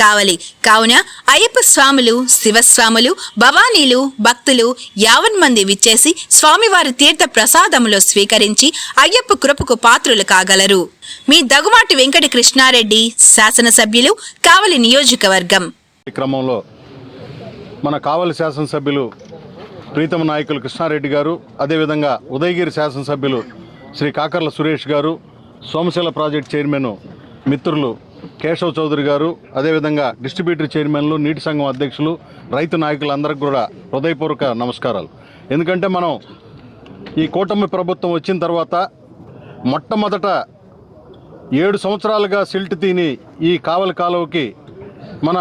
కావలి. కావున అయ్యప్ప స్వాములు శివస్వాములు భవానీలు భక్తులు యావన్ మంది విచ్చేసి స్వామివారి తీర్థ ప్రసాదములో స్వీకరించి అయ్యప్ప కృపకు పాత్రులు కాగలరు. మీ దగుమాటి వెంకట కృష్ణారెడ్డి శాసనసభ్యులు కావలి నియోజకవర్గం. క్రమంలో మన కావలి శాసనసభ్యులు ప్రీతమ నాయకులు కృష్ణారెడ్డి గారు అదేవిధంగా ఉదయగిరి శాసనసభ్యులు శ్రీ కాకర్ల సురేష్ గారు సోమశిల ప్రాజెక్ట్ చైర్మన్ మిత్రులు కేశవ్ చౌదరి గారు అదేవిధంగా డిస్ట్రిబ్యూటర్ చైర్మన్లు నీటి సంఘం అధ్యక్షులు రైతు నాయకులందరికీ కూడా హృదయపూర్వక నమస్కారాలు. ఎందుకంటే మనం ఈ కూటమి ప్రభుత్వం వచ్చిన తర్వాత మొట్టమొదట ఏడు సంవత్సరాలుగా సిల్ట్ తీని ఈ కావలి కాలువకి మన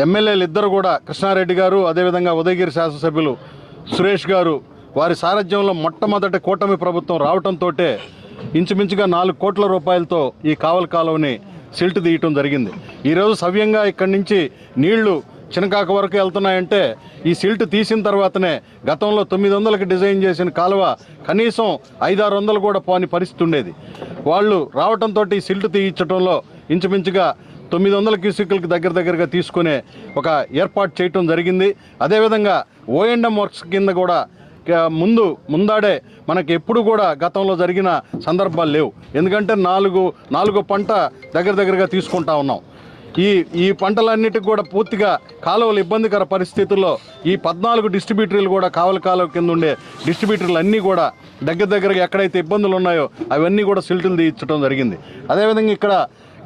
ఎమ్మెల్యేలు ఇద్దరు కూడా కృష్ణారెడ్డి గారు అదేవిధంగా ఉదయగిరి శాసనసభ్యులు సురేష్ గారు వారి సారథ్యంలో మొట్టమొదటి కూటమి ప్రభుత్వం రావడంతో ఇంచుమించుగా నాలుగు కోట్ల రూపాయలతో ఈ కావలి కాలువని సిల్ట్ తీయటం జరిగింది. ఈరోజు సవ్యంగా ఇక్కడి నుంచి నీళ్ళు చినకాక వరకు వెళ్తున్నాయంటే ఈ సిల్ట్ తీసిన తర్వాతనే గతంలో తొమ్మిది వందలకి డిజైన్ చేసిన కాలువ కనీసం ఐదారు వందలు కూడా పోని పరిస్థితి ఉండేది. వాళ్ళు రావటంతో ఈ సిల్ట్ తీయించడంలో ఇంచుమించుగా తొమ్మిది వందల క్యూసిక్లకి దగ్గర దగ్గరగా తీసుకునే ఒక ఏర్పాటు చేయటం జరిగింది. అదేవిధంగా ఓఎండ్ఎం వర్క్స్ కింద కూడా ముందు ముందాడే మనకి ఎప్పుడు కూడా గతంలో జరిగిన సందర్భాలు లేవు. ఎందుకంటే నాలుగు నాలుగు పంట దగ్గర దగ్గరగా తీసుకుంటా ఉన్నాం. ఈ ఈ పంటలన్నిటికి కూడా పూర్తిగా కాలువలు ఇబ్బందికర పరిస్థితుల్లో ఈ పద్నాలుగు డిస్ట్రిబ్యూటర్లు కూడా కావలి కాలువ కింద ఉండే డిస్ట్రిబ్యూటర్లు అన్నీ కూడా దగ్గర దగ్గరగా ఎక్కడైతే ఇబ్బందులు ఉన్నాయో అవన్నీ కూడా సిల్టులు తీయించడం జరిగింది. అదేవిధంగా ఇక్కడ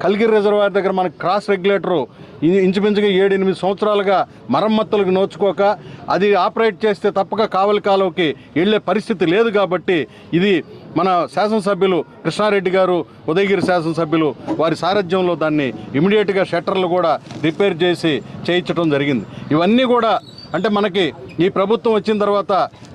కలిగిరి రిజర్వాయర్ దగ్గర మన క్రాస్ రెగ్యులేటరు ఇంచుమించుగా ఏడు ఎనిమిది సంవత్సరాలుగా మరమ్మతులకు నోచుకోక అది ఆపరేట్ చేస్తే తప్పక కావలి కాలువకి వెళ్ళే పరిస్థితి లేదు కాబట్టి ఇది మన శాసనసభ్యులు కృష్ణారెడ్డి గారు ఉదయగిరి శాసనసభ్యులు వారి సారథ్యంలో దాన్ని ఇమీడియట్గా షట్టర్లు కూడా రిపేర్ చేసి చేయించడం జరిగింది. ఇవన్నీ కూడా అంటే మనకి ఈ ప్రభుత్వం వచ్చిన తర్వాత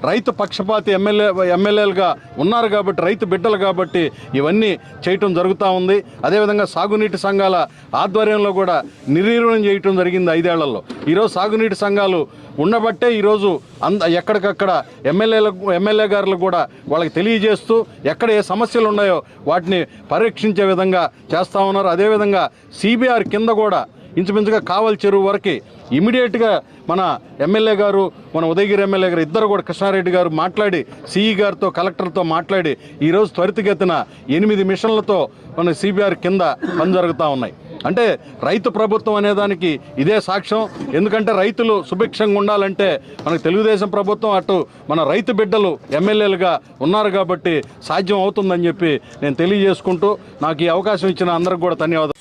రైతు పక్షపాతి ఎమ్మెల్యే ఎమ్మెల్యేలుగా ఉన్నారు కాబట్టి రైతు బిడ్డలు కాబట్టి ఇవన్నీ చేయటం జరుగుతూ ఉంది. అదేవిధంగా సాగునీటి సంఘాల ఆధ్వర్యంలో కూడా నిర్వీర్ణం చేయటం జరిగింది ఐదేళ్ళలో. ఈరోజు సాగునీటి సంఘాలు ఉండబట్టే ఈరోజు అంద ఎక్కడికక్కడ ఎమ్మెల్యేలకు ఎమ్మెల్యే గారులకు కూడా వాళ్ళకి తెలియజేస్తూ ఎక్కడ ఏ సమస్యలు ఉన్నాయో వాటిని పరీక్షించే విధంగా చేస్తూ ఉన్నారు. అదేవిధంగా సిబిఆర్ కింద కూడా ఇంచుమించుగా కావలి చెరువు వరకు ఇమీడియట్గా మన ఎమ్మెల్యే గారు మన ఉదయగిరి ఎమ్మెల్యే గారు ఇద్దరు కూడా కృష్ణారెడ్డి గారు మాట్లాడి సిఈ గారితో కలెక్టర్తో మాట్లాడి ఈరోజు త్వరితగతిన ఎనిమిది మిషన్లతో మన సిబిఆర్ కింద పని జరుగుతూ ఉన్నాయి. అంటే రైతు ప్రభుత్వం అనేదానికి ఇదే సాక్ష్యం. ఎందుకంటే రైతులు సుభిక్షంగా ఉండాలంటే మనకు తెలుగుదేశం ప్రభుత్వం అటు మన రైతు బిడ్డలు ఎమ్మెల్యేలుగా ఉన్నారు కాబట్టి సాధ్యం అవుతుందని చెప్పి నేను తెలియజేసుకుంటూ నాకు ఈ అవకాశం ఇచ్చిన అందరికి కూడా ధన్యవాదాలు.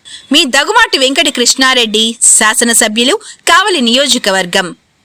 మీ దగుమాటి వెంకట కృష్ణారెడ్డి శాసనసభ్యులు కావలి నియోజకవర్గం.